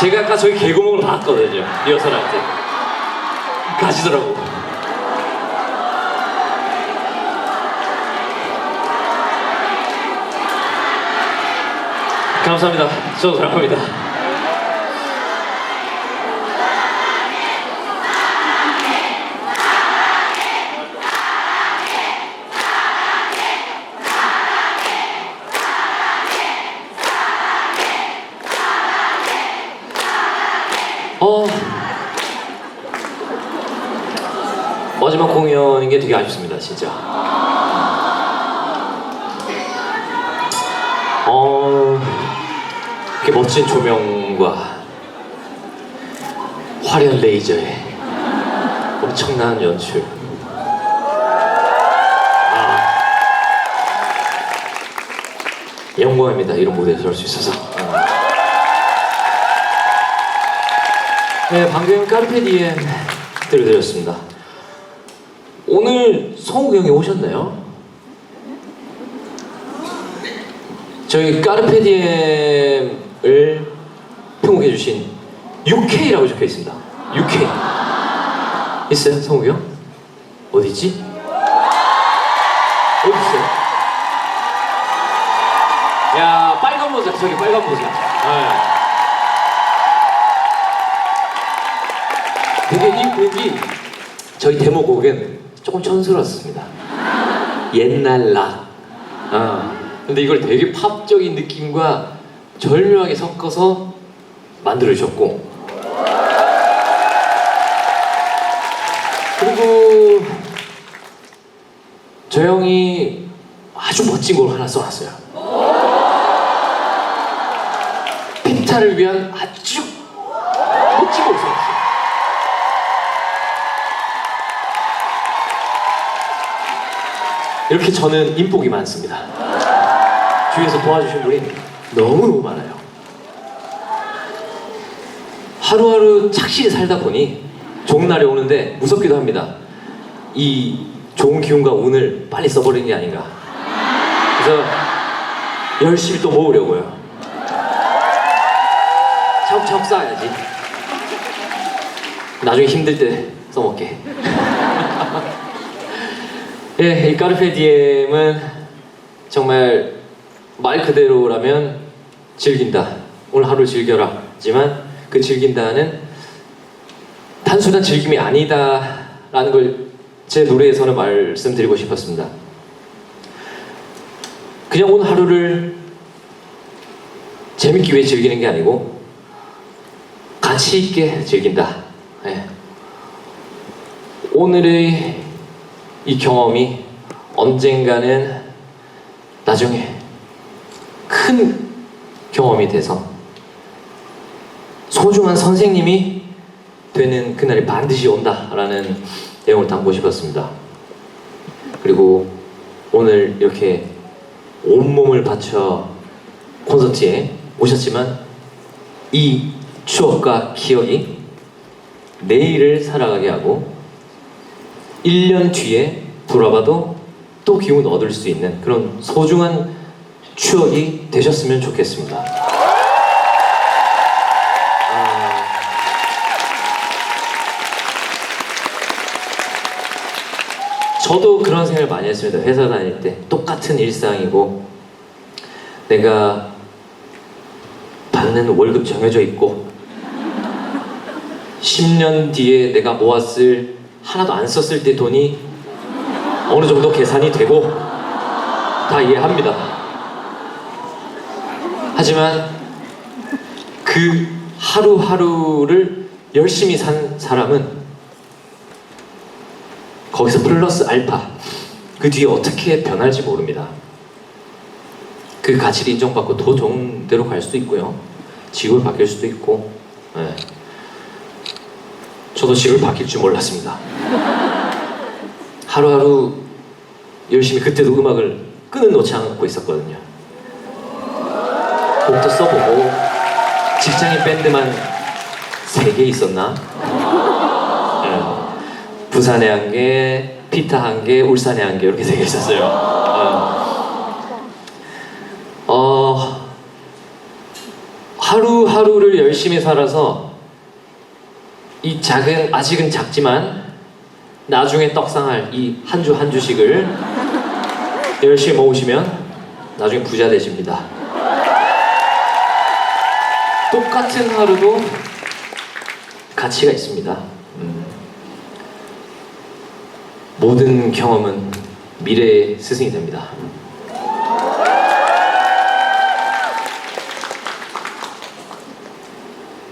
제가 아까 저희 개구멍을 봤거든요. 리허설할 때. 가시더라고. 감사합니다. 저도 사랑합니다. 어. 마지막 공연인 게 되게 아쉽습니다 진짜. 어 이렇게 멋진 조명과 화려한 레이저에 엄청난 연출. 아. 영광입니다 이런 무대에 설 수 있어서 네, 방금 까르페디엠 들려드렸습니다. 오늘 성우 형이 오셨나요? 저희 까르페디엠을 편곡해주신 UK라고 적혀 있습니다. UK. 있어요, 성우 형? 어디 있지? 어디 있어요? 야, 빨간 모자, 저기 빨간 모자. 네. 되게 이 곡이 저희 데모곡은 조금 촌스러웠습니다. 옛날 락. 아, 근데 이걸 되게 팝적인 느낌과 절묘하게 섞어서 만들어주셨고 그리고 저 형이 아주 멋진 걸 하나 써놨어요. 핀타를 위한 아주 멋진 걸 써놨어요. 이렇게 저는 인복이 많습니다. 주위에서 도와주신 분이 너무너무 많아요. 하루하루 착실히 살다 보니 좋은 날이 오는데 무섭기도 합니다. 이 좋은 기운과 운을 빨리 써버리는 게 아닌가. 그래서 열심히 또 모으려고요. 차곡차곡 쌓아야지. 나중에 힘들 때 써먹게. 예, 이 까르페 디엠은 정말 말 그대로라면 즐긴다. 오늘 하루 즐겨라. 하지만 그 즐긴다는 단순한 즐김이 아니다라는 걸 제 노래에서는 말씀드리고 싶었습니다. 그냥 오늘 하루를 재밌기 위해 즐기는 게 아니고 가치 있게 즐긴다. 예. 오늘의 이 경험이 언젠가는 나중에 큰 경험이 돼서 소중한 선생님이 되는 그날이 반드시 온다라는 내용을 담고 싶었습니다. 그리고 오늘 이렇게 온몸을 바쳐 콘서트에 오셨지만 이 추억과 기억이 내일을 살아가게 하고 1년 뒤에 돌아봐도 또 기운 얻을 수 있는 그런 소중한 추억이 되셨으면 좋겠습니다. 아, 저도 그런 생각을 많이 했습니다. 회사 다닐 때 똑같은 일상이고 내가 받는 월급 정해져 있고 10년 뒤에 내가 모았을 하나도 안 썼을 때 돈이 어느 정도 계산이 되고 다 이해합니다. 하지만 그 하루하루를 열심히 산 사람은 거기서 플러스 알파 그 뒤에 어떻게 변할지 모릅니다. 그 가치를 인정받고 더 좋은 데로 갈 수도 있고요. 직업을 바뀔 수도 있고 예. 저도 직업을 바뀔 줄 몰랐습니다. 하루하루 열심히 그때도 음악을 끈을 놓지 않고 있었거든요. 곡도 써보고 직장인 밴드만 세 개 있었나? 예. 부산에 한 개, 피타 한 개, 울산에 한 개 이렇게 세 개 있었어요. 어, 어, 하루하루를 열심히 살아서 이 작은 아직은 작지만 나중에 떡상할 이 한 주 한 주씩을 열심히 모으시면 나중에 부자 되십니다. 똑같은 하루도 가치가 있습니다. 음. 모든 경험은 미래의 스승이 됩니다.